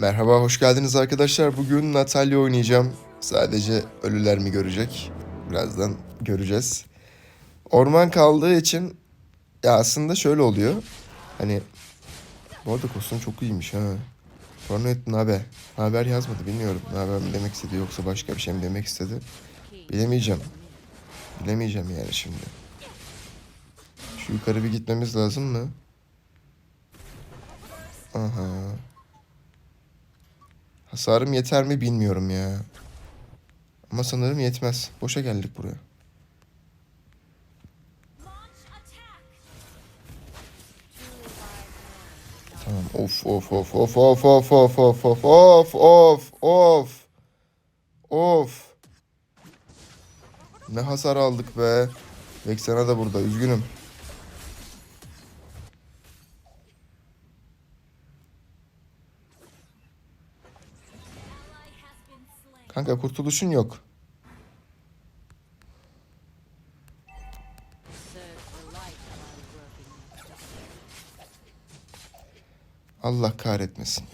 Merhaba, hoş geldiniz arkadaşlar. Bugün Natalya oynayacağım. Sadece ölüler mi görecek? Birazdan göreceğiz. Orman kaldığı için ya aslında şöyle oluyor. Hani bu arada kostüm çok iyiymiş ha. Ne haber? Ne haber yazmadı bilmiyorum. Haber mi demek istedi yoksa başka bir şey mi demek istedi? Bilemeyeceğim. Bilemeyeceğim yani şimdi. Şu yukarı bir gitmemiz lazım mı? Aha. Hasarım yeter mi bilmiyorum ya. Ama sanırım yetmez. Boşa geldik buraya. Tamam. Of of of of of of of of of of of of of. Ne hasar aldık be. Vexena da burada. Üzgünüm. Kanka kurtuluşun yok. Allah kahretmesin.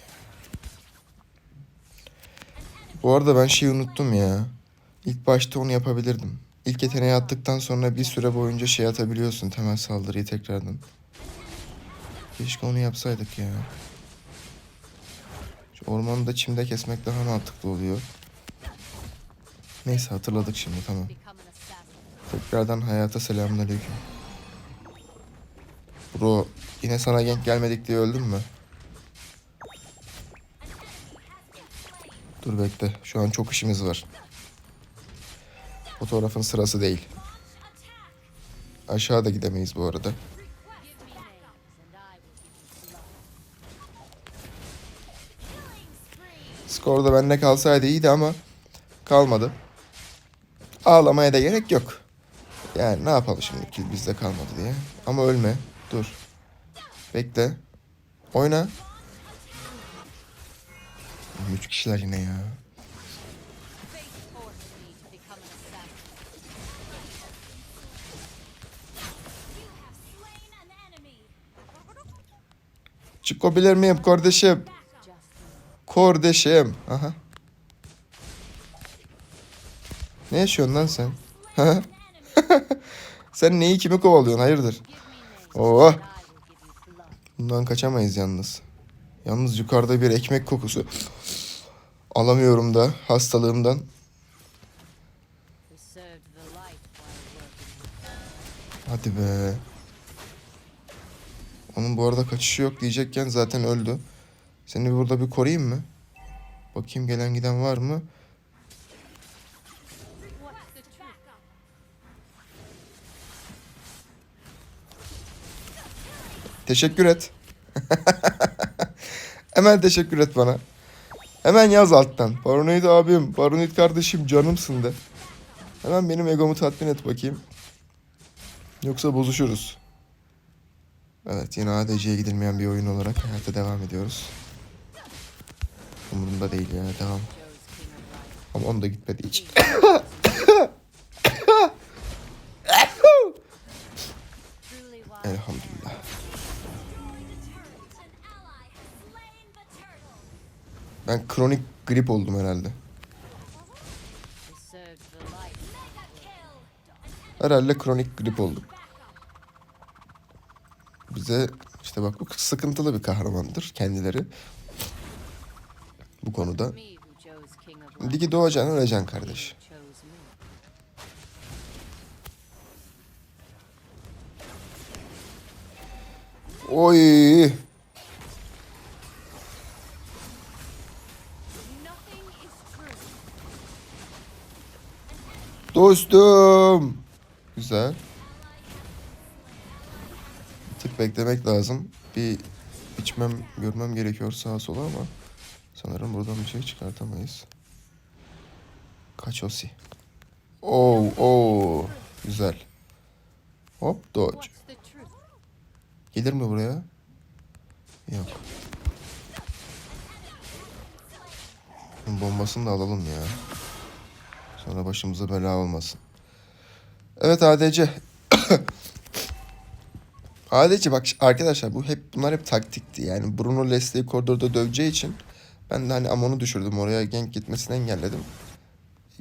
Bu arada ben şeyi unuttum ya. İlk başta onu yapabilirdim. İlk yeteneği attıktan sonra bir süre boyunca şey atabiliyorsun temel saldırıyı tekrardan. Keşke onu yapsaydık ya. Şu ormanı çimde kesmek daha mantıklı oluyor. Neyse hatırladık şimdi tamam. Tekrardan hayata selamünaleyküm. Bro yine sana genk gelmedik diye öldün mü? Dur bekle. Şu an çok işimiz var. Fotoğrafın sırası değil. Aşağıda gidemeyiz bu arada. Skor da bende kalsaydı iyiydi ama kalmadı. Ağlamaya da gerek yok. Yani ne yapalım şimdi ki bizde kalmadı diye. Ama ölme. Dur. Bekle. Oyna. Üç kişiler yine ya. Çıkabilir miyim kardeşim? Kardeşim. Aha. Ne yaşıyorsun lan sen? Sen neyi kimi kovalıyorsun hayırdır? Oh. Bundan kaçamayız yalnız. Yalnız yukarıda bir ekmek kokusu. Alamıyorum da hastalığımdan. Hadi be. Onun bu arada kaçışı yok diyecekken zaten öldü. Seni burada bir koruyayım mı? Bakayım gelen giden var mı? Teşekkür et. Hemen teşekkür et bana. Hemen yaz alttan. Paranoid abim, Paranoid kardeşim canımsın de. Hemen benim egomu tatmin et bakayım. Yoksa bozuşuruz. Evet yine ADC'ye gidilmeyen bir oyun olarak hayata devam ediyoruz. Umurumda değil ya devam. Ama onu da gitmedi hiç. Elhamdülillah. Ben kronik grip oldum herhalde. Herhalde kronik grip oldum. Bize işte bak bu sıkıntılı bir kahramandır kendileri. Bu konuda. Ligi doğacaksın öleceksin kardeş. Oy. Dostum. Güzel. Bir tık beklemek lazım. Bir içmem, görmem gerekiyor sağa sola ama sanırım buradan bir şey çıkartamayız. Kaç osi. Oo, oo. Güzel. Hop dodge. Gelir mi buraya? Yok. Bombasını da alalım ya. Sonra başımıza bela olmasın. Evet ADC. ADC bak arkadaşlar bu hep bunlar hep taktikti. Yani Bruno Leslie'yi koridorda döveceği için Ben de hani Amon'u düşürdüm oraya gank gitmesini engelledim.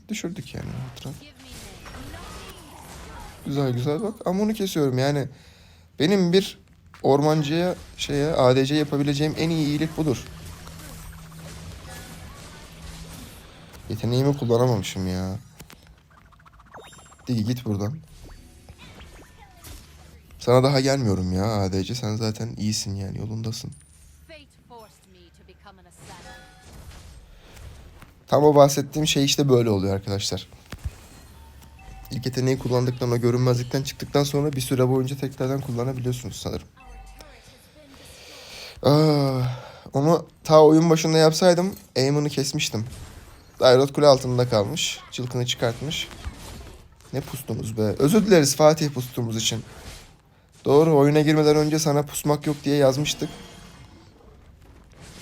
Düşürdük yani. Güzel güzel bak Amon'u kesiyorum yani. Benim bir ormancıya şeye ADC yapabileceğim en iyi iyilik budur. Yeteneğimi kullanamamışım ya. Digi git buradan. Sana daha gelmiyorum ya ADC. Sen zaten iyisin yani yolundasın. Tam o bahsettiğim şey işte böyle oluyor arkadaşlar. İlk yeteneği kullandıktan o görünmezlikten çıktıktan sonra bir süre boyunca tekrardan kullanabiliyorsunuz sanırım. Ah, onu ta oyun başında yapsaydım aim'ını kesmiştim. Dairot kule altında kalmış. Çılkını çıkartmış. Ne pustunuz be. Özür dileriz Fatih pustuğumuz için. Doğru oyuna girmeden önce sana pusmak yok diye yazmıştık.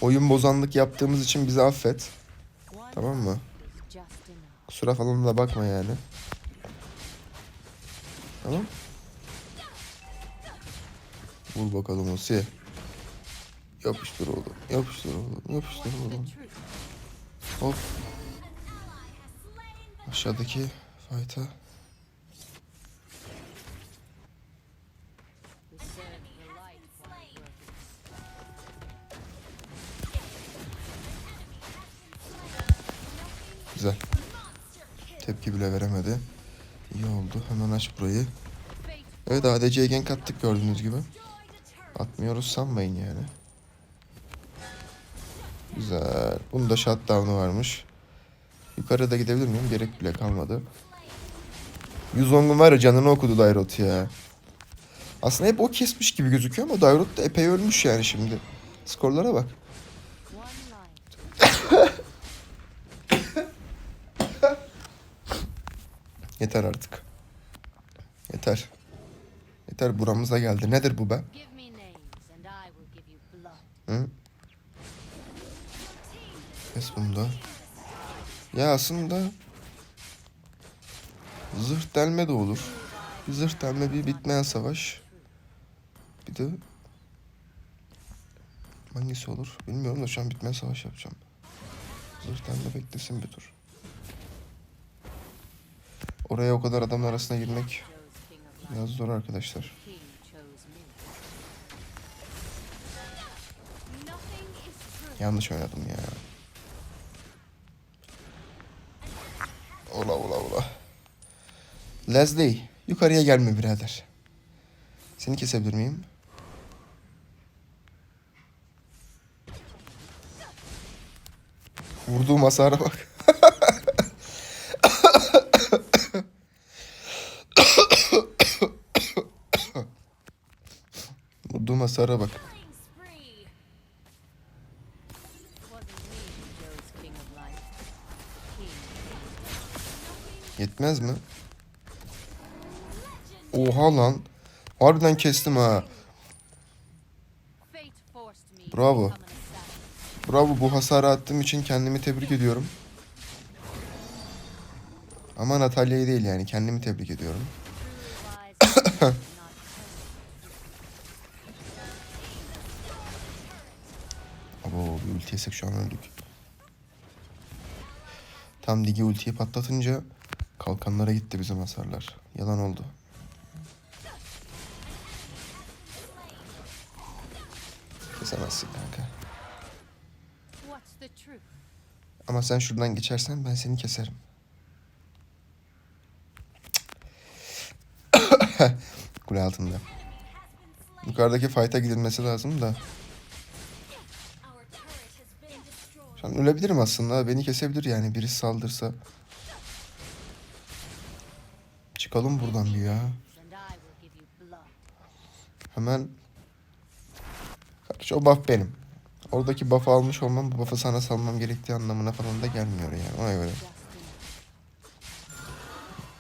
Oyun bozanlık yaptığımız için bizi affet. Tamam mı? Kusura falan da bakma yani. Tamam. Vur bakalım Osi. Yapıştır oğlum. Yapıştır oğlum. Yapıştır oğlum. truth? Aşağıdaki fight'a. Güzel. Tepki bile veremedi. İyi oldu. Hemen aç burayı. Evet ADC'ye gank attık gördüğünüz gibi. Atmıyoruz sanmayın yani. Güzel. Bunun da shutdown'u varmış. Yukarıda gidebilir miyim? Gerek bile kalmadı. Yuzong'un var ya canını okudu Dairot ya. Aslında hep o kesmiş gibi gözüküyor ama Dairot da epey ölmüş yani şimdi. Skorlara bak. Yeter artık. Yeter. Yeter buramıza geldi. Nedir bu be? Hı? Kes bunu da. Ya aslında zırh delme de olur. Bir zırh delme bir bitmeyen savaş. Bir de hangisi olur bilmiyorum da şu an bitmeyen savaş yapacağım. Zırh delme beklesin bir tur. Oraya o kadar adamın arasına girmek biraz zor arkadaşlar. Yanlış oynadım ya. Ola ola ola. Leslie yukarıya gelme birader. Seni kesebilir miyim? Vurduğum hasara bak. Vurduğum hasara bak. Yetmez mi? Oha lan. Harbiden kestim ha. Bravo. Bravo bu hasarı attığım için kendimi tebrik ediyorum. Ama Natalya'yı değil yani kendimi tebrik ediyorum. Abo bir ulti yesek şu an öldük. Tam digi ultiyi patlatınca kalkanlara gitti bizim hasarlar. Yalan oldu. Kesemezsin kanka. Ama sen şuradan geçersen ben seni keserim. Kule altında. Yukarıdaki fight'a gidilmesi lazım da. Şu an ölebilirim aslında. Beni kesebilir yani. Birisi saldırsa. Çıkalım buradan bir ya. Hemen. Kardeş o buff benim. Oradaki buff'ı almış olmam bu buff'ı sana salmam gerektiği anlamına falan da gelmiyor yani. Ona göre.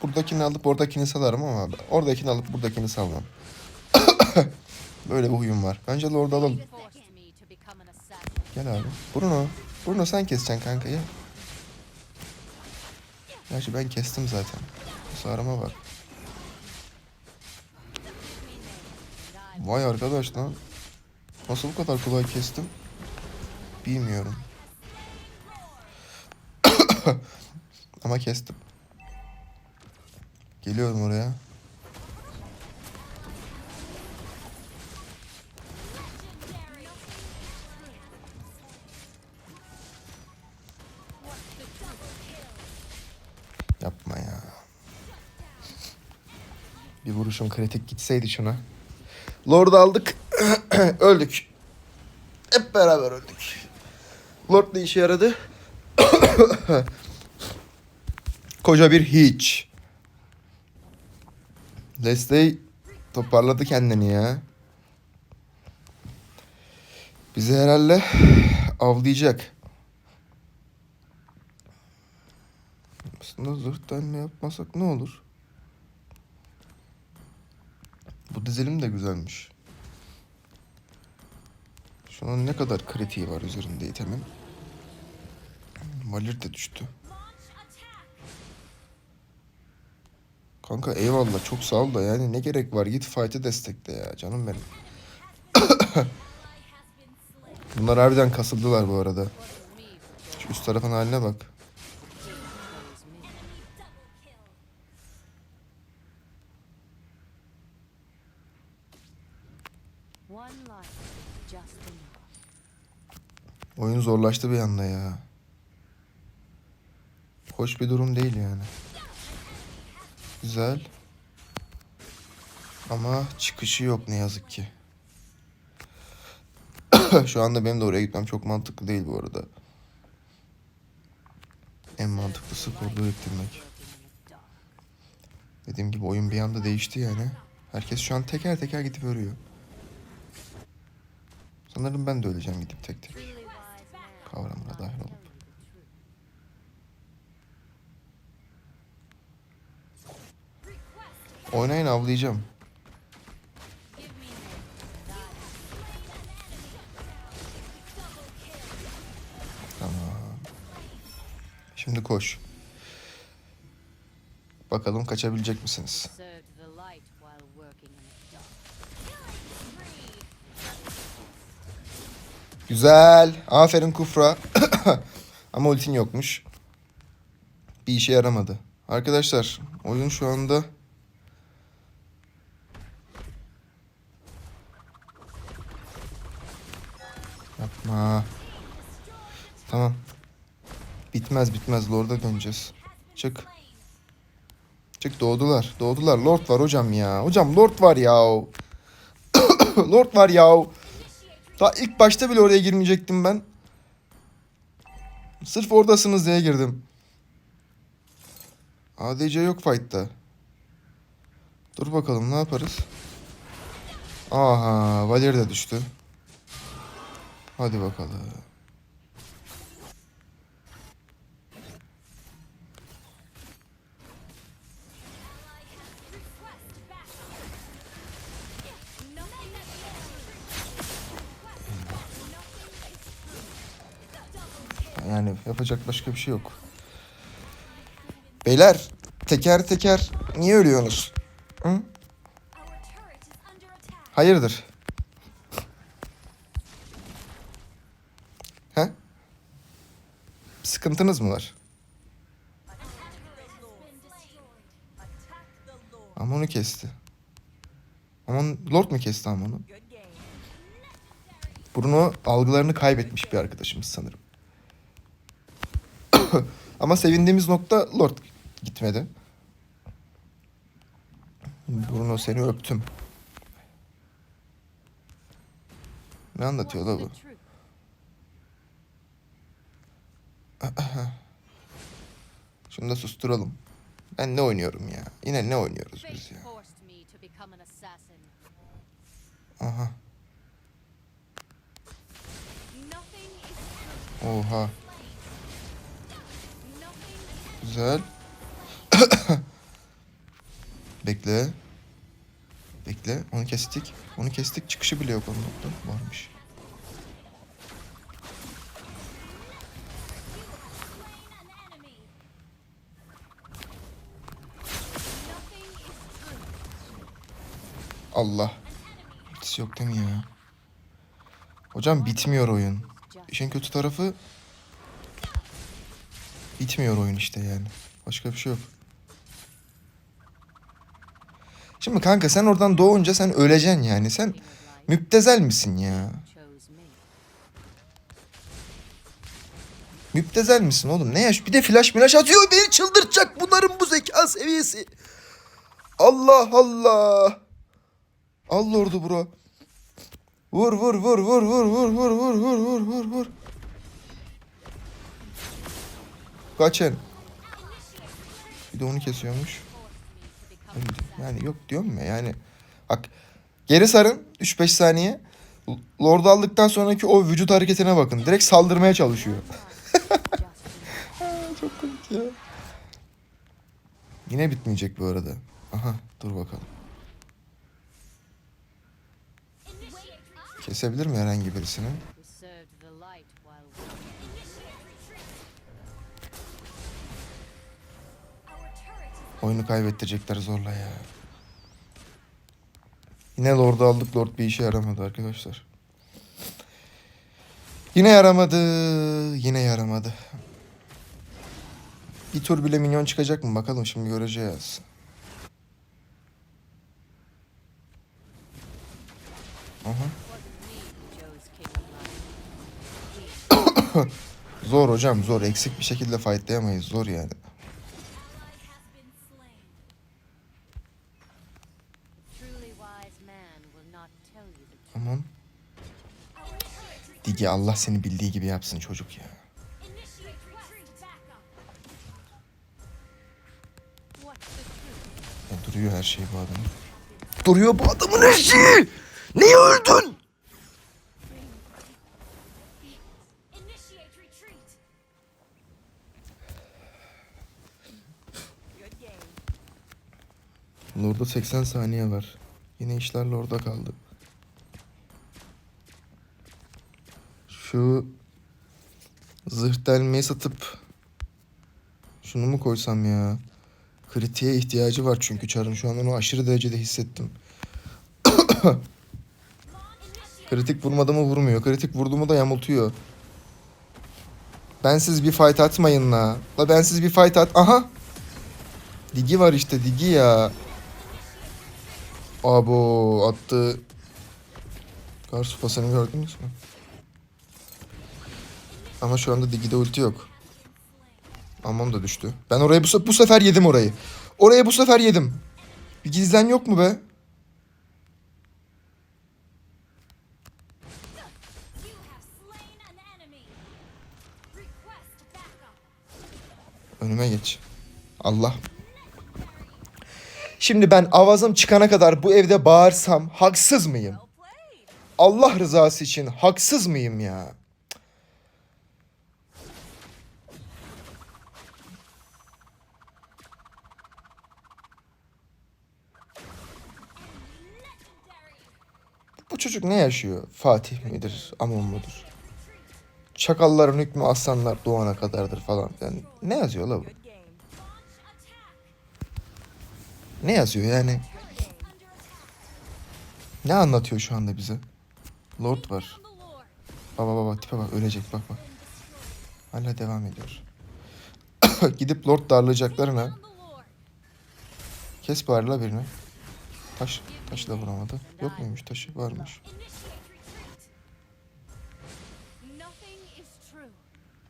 Buradakini alıp oradakini salarım ama oradakini alıp buradakini salmam. Böyle bir huyum var. Bence Lord'u alalım. Gel abi. Bruno. Bruno sen keseceksin kanka ya. Gerçi ben kestim zaten. Sarıma bak. Vay arkadaş lan. Nasıl bu kadar kolay kestim? Bilmiyorum. Ama kestim. Geliyorum oraya. Vuruşum kritik gitseydi şuna. Lord aldık. öldük. Hep beraber öldük. Lord ne işe yaradı? Koca bir hiç. Leslie toparladı kendini ya. Bizi herhalde avlayacak. Aslında zırh delme yapmasak ne olur? Bu dizilim de güzelmiş. Şunun ne kadar kritiği var üzerinde itemin. Valir de düştü. Kanka eyvallah çok sağ ol da yani ne gerek var git fight'ı destekle ya canım benim. Bunlar harbiden kasıldılar bu arada. Şu üst tarafın haline bak. Oyun zorlaştı bir anda ya. Hoş bir durum değil yani. Güzel. Ama çıkışı yok ne yazık ki. Şu anda benim de oraya gitmem çok mantıklı değil bu arada. En mantıklısı koridor ettirmek. Dediğim gibi oyun bir anda değişti yani. Herkes şu an teker teker gidip ölüyor. Sanırım ben de öleceğim gidip tek tek. Kavramına dahil olup. Oynayın avlayacağım. Şimdi koş. Bakalım kaçabilecek misiniz? Güzel. Aferin Kufra. Ama ultin yokmuş. Bir işe yaramadı. Arkadaşlar oyun şu anda Yapma. Tamam. Bitmez bitmez Lord'a döneceğiz. Çık. Çık doğdular. Doğdular. Lord var hocam ya. Hocam Lord var ya. Lord var ya. Daha ilk başta bile oraya girmeyecektim ben. Sırf oradasınız diye girdim. ADC yok fight'ta. Dur bakalım ne yaparız? Aha Valir de düştü. Hadi bakalım. Yani yapacak başka bir şey yok. Beyler teker teker niye ölüyorsunuz? Hı? Hayırdır? He? Bir sıkıntınız mı var? Amon'u kesti. Amon Lord mu kesti Amon'u? Bruno algılarını kaybetmiş bir arkadaşımız sanırım. Ama sevindiğimiz nokta Lord gitmedi. Bruno seni öptüm. Ne anlatıyor la bu? Şunu da susturalım. Ben ne oynuyorum ya? Yine ne oynuyoruz biz ya? Aha. Oha. Güzel. Bekle. Bekle. Onu kestik. Onu kestik. Çıkışı bile yok onun nokta. Varmış. Allah. Hiç yok değil mi ya? Hocam bitmiyor oyun. İşin kötü tarafı Bitmiyor oyun işte yani. Başka bir şey yok. Şimdi kanka sen oradan doğunca sen öleceksin yani. Sen müptezel misin ya? Müptezel misin oğlum? Ne yaş? Bir de flash milaş atıyor. Beni çıldırtacak bunların bu zeka seviyesi. Allah Allah. Allah ordu bro. Vur vur vur vur vur vur vur vur vur vur vur vur. Kaçın. Bir de onu kesiyormuş. Yani yok diyorum ya yani. Bak geri sarın 3-5 saniye. L- Lord'u aldıktan sonraki o vücut hareketine bakın. Direkt saldırmaya çalışıyor. Çok komik ya. Yine bitmeyecek bu arada. Aha dur bakalım. Kesebilir mi herhangi birisini? Oyunu kaybettirecekler zorla ya. Yine Lord'u aldık. Lord bir işe yaramadı arkadaşlar. Yine yaramadı. Yine yaramadı. Bir tur bile minyon çıkacak mı? Bakalım şimdi göreceğiz. Aha. Zor hocam zor. Eksik bir şekilde fightlayamayız. Zor yani. Digi Allah seni bildiği gibi yapsın çocuk ya. Ya duruyor her şey bu adamın. Duruyor bu adamın her şeyi. Niye öldün? Lord'da 80 saniye var. Yine işler Lord'da kaldı. Şu zırh delmeyi satıp şunu mu koysam ya? Kritiğe ihtiyacı var çünkü Char'ın şu an onu aşırı derecede hissettim. Kritik vurmadı mı vurmuyor. Kritik vurdu da yamultuyor. Bensiz bir fight atmayın la. La bensiz bir fight at. Aha. Digi var işte Digi ya. Abo attı. Kar supasını gördünüz mü? Ama şu anda Digi'de ulti yok. Amon da düştü. Ben orayı bu, se- bu sefer yedim orayı. Oraya bu sefer yedim. Bir gizlen yok mu be? Önüme geç. Allah. Şimdi ben avazım çıkana kadar bu evde bağırsam haksız mıyım? Allah rızası için haksız mıyım ya? Bu çocuk ne yaşıyor? Fatih midir? Amon mudur? Çakalların hükmü aslanlar doğana kadardır falan. Yani ne yazıyor la bu? Ne yazıyor yani? Ne anlatıyor şu anda bize? Lord var. Baba baba tipe bak ölecek bak bak. Hala devam ediyor. Gidip Lord darlayacaklarına kes bari la birini. Taş, taşı da vuramadı. Yok muymuş taşı? Varmış.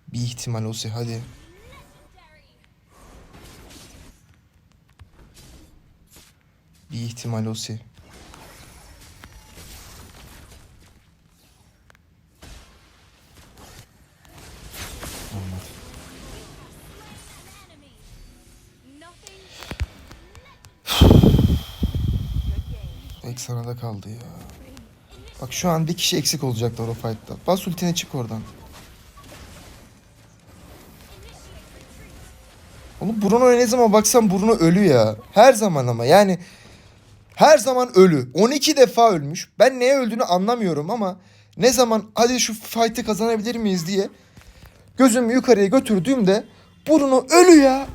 Bir ihtimal olsa hadi. Bir ihtimal olsa. Sana da kaldı ya. Bak şu an bir kişi eksik olacaklar o fight'ta. Bas ultine çık oradan. Oğlum Bruno'ya ne zaman baksam Bruno ölü ya. Her zaman ama yani her zaman ölü. 12 defa ölmüş. Ben neye öldüğünü anlamıyorum ama ne zaman hadi şu fight'ı kazanabilir miyiz diye gözümü yukarıya götürdüğümde Bruno ölü ya.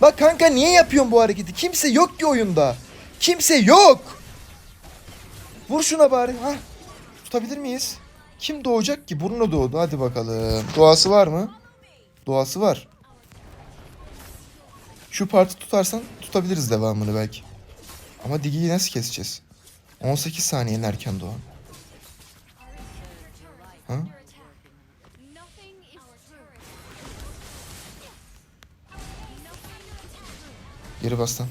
Bak kanka niye yapıyorsun bu hareketi? Kimse yok ki oyunda. Kimse yok. Vur şuna bari. Ha. Tutabilir miyiz? Kim doğacak ki? Bruno doğdu. Hadi bakalım. Doğası var mı? Doğası var. Şu parti tutarsan tutabiliriz devamını belki. Ama Digi'yi nasıl keseceğiz? 18 saniyenin erken doğan. Ha? Geri bas lan.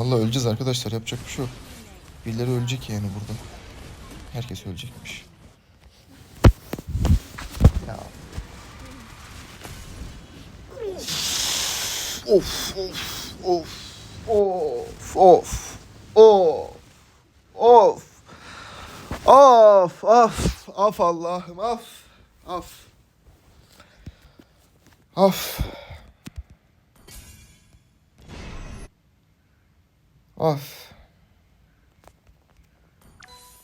Vallahi öleceğiz arkadaşlar yapacak bir şey yok. Birileri ölecek yani burada. Herkes ölecekmiş. Ya. Of of of of of of of of of of Allah'ım of of of Of.